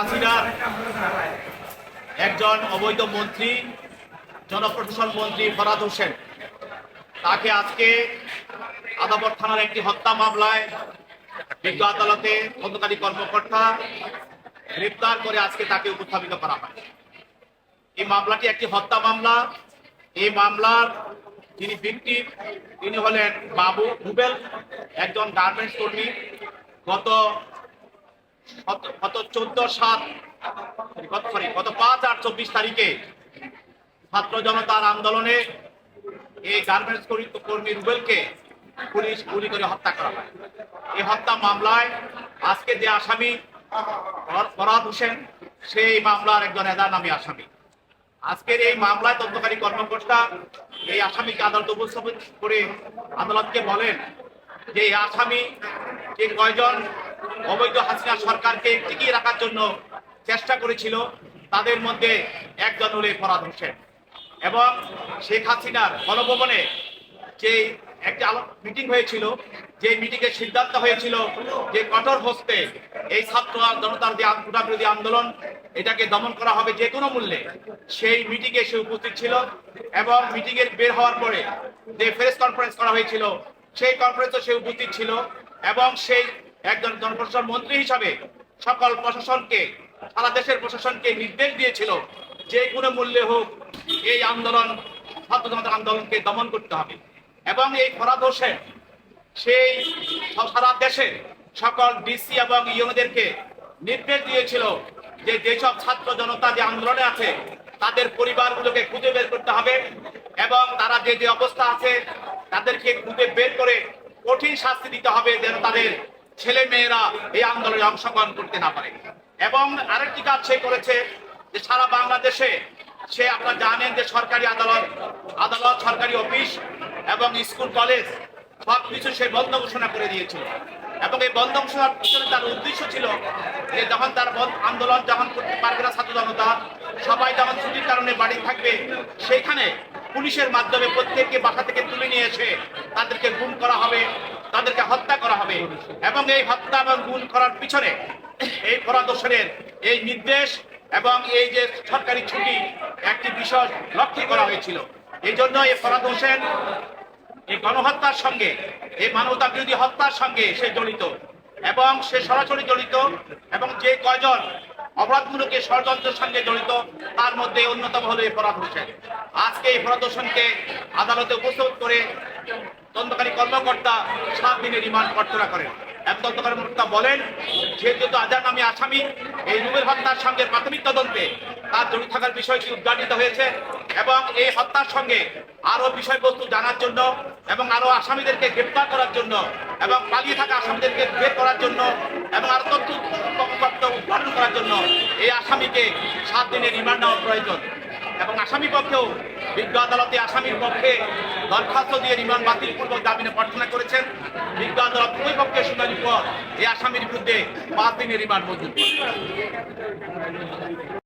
হাসিনার একজন অবৈধ মন্ত্রী, জনপ্রশাসন মন্ত্রী ফরাদ হোসেন। তাকে আজকে আদাবর থানার একটি হত্যা মামলায় বিজ্ঞ আদালতে তদন্তকারী কর্মকর্তা গ্রেপ্তার করে আজকে তাকে উপস্থাপিত করা হয়। এই মামলাটি একটি হত্যা মামলা। এই মামলার যিনি ব্যক্তি তিনি হলেন বাবু রুবেল, একজন গার্মেন্টস কর্মী। গত চোদ্দ সাত? সরি পাঁচ চব্বিশ তারিখে ছাত্র জনতার আন্দোলনে এই গার্মেন্টস কর্মী- রুবেলকে পুলিশ গুলি করে হত্যা করা হয়। এই হত্যা মামলায় আজকে যে আসামি ফর- ফরহাদ হোসেন সেই মামলার একজন এদা নামী আসামি। আজকের এই মামলায় তদন্তকারী কর্মকর্তা এই আসামিকে আদালত উপস্থাপন করে আদালতকে বলেন যে এই আসামি যে কয়জন অবৈধ হাসিনা সরকারকে টিকিয়ে রাখার জন্য চেষ্টা করেছিল, তাদের মধ্যে একজন হলে ফরাদ হোসেন। এবং শেখ হাসিনার গণভবনে যে একটি মিটিং হয়েছিল, যে মিটিং এর সিদ্ধান্ত হয়েছিল যে কঠোর হস্তে এই ছাত্র জনতার যে কোটা বিরোধী আন্দোলন, এটাকে দমন করা হবে যে কোনো মূল্যে, সেই মিটিংয়ে সে উপস্থিত ছিল এবং মিটিং এর বের হওয়ার পরে যে প্রেস কনফারেন্স করা হয়েছিল, সেই কনফারেন্সে সে উপস্থিত ছিল এবং সেই একজন জনপ্রশাসন মন্ত্রী হিসাবে সকল প্রশাসনকে, সারা দেশের প্রশাসনকে নির্দেশ দিয়েছিল যে কোনো মূল্যে হোক এই আন্দোলন, ছাত্র আন্দোলনকে দমন করতে হবে। এবং এই ফরাদ হোসেন সেই সারা দেশে সকল ডিসি এবং ইউনিদেরকে নির্দেশ দিয়েছিল যে যেসব ছাত্র জনতা যে আন্দোলনে আছে, তাদের পরিবারগুলোকে খুঁজে বের করতে হবে এবং তারা যে যে অবস্থা আছে, তাদেরকে খুঁজে বের করে কঠিন শাস্তি দিতে হবে যেন তাদের ছেলে মেয়েরা এই আন্দোলনে অংশগ্রহণ করতে না পারে। এবং আরেকটি কাজ সে করেছে যে সারা বাংলাদেশে সে আপনারা জানেন যে সরকারি আদালত আদালত, সরকারি অফিস এবং স্কুল, কলেজ সব কিছু সে বন্ধ ঘোষণা করে দিয়েছিল। এবং এই বন্ধ ঘোষণার পিছনে তার উদ্দেশ্য ছিল যে যখন তার আন্দোলন যখন করতে পারবে না ছাত্র জনতা, সবাই যখন ছুটির কারণে বাড়ি থাকবে সেইখানে পুলিশের মাধ্যমে প্রত্যেককে বাসা থেকে তুলে নিয়ে এসে তাদেরকে গুম করা হবে। তাদেরকে হত্যা করা হবে। এবং এই হত্যা এবং গুম করার পিছনে এই ফরাদ হোসেনের এই নির্দেশ এবং এই যে সরকারি ছুটি, একটি বিষয় লক্ষ্য করা হয়েছিল। এই জন্য এই ফরাদ এই গণহত্যার সঙ্গে, এই মানবতা বিরোধী হত্যার সঙ্গে সে জড়িত। এবং সে সরাসরি জড়িত এবং যে কয়জন অপরাধমূলক ষড়যন্ত্রের সঙ্গে জড়িত, তার মধ্যে অন্যতম হলো এই ফরাদ হোসেন আজকে এই ফরাদ হোসেনকে আদালতে উপস্থিত করে তদন্তকারী কর্মকর্তা সাত দিনের রিমান্ড প্রার্থনা করেন। এবং তদন্তকারী কর্মকর্তা বলেন যেহেতু আজার নামে আসামি, এই রুবেল হত্যার সঙ্গে প্রাথমিক তদন্তে তার জড়িত থাকার বিষয়টি উদ্ঘাটিত হয়েছে এবং এই হত্যার সঙ্গে আরও বিষয়বস্তু জানার জন্য এবং আরও আসামিদেরকে গ্রেপ্তার করার জন্য এবং পালিয়ে থাকা আসামিদেরকে বের করার জন্য এবং আরও তথ্য উদ্ঘাটন করার জন্য এই আসামিকে সাত দিনের রিমান্ড নেওয়া প্রয়োজন এবং আসামি পক্ষেও বিজ্ঞ আদালতে আসামির পক্ষে দরখাস্ত দিয়ে রিমান্ড বাতিল পূর্বক জামিনে প্রার্থনা করেছেন বিজ্ঞ আদালত ওই পক্ষে শুনানির পর এই আসামির বিরুদ্ধে পাঁচ দিনের রিমান্ড মঞ্জুর।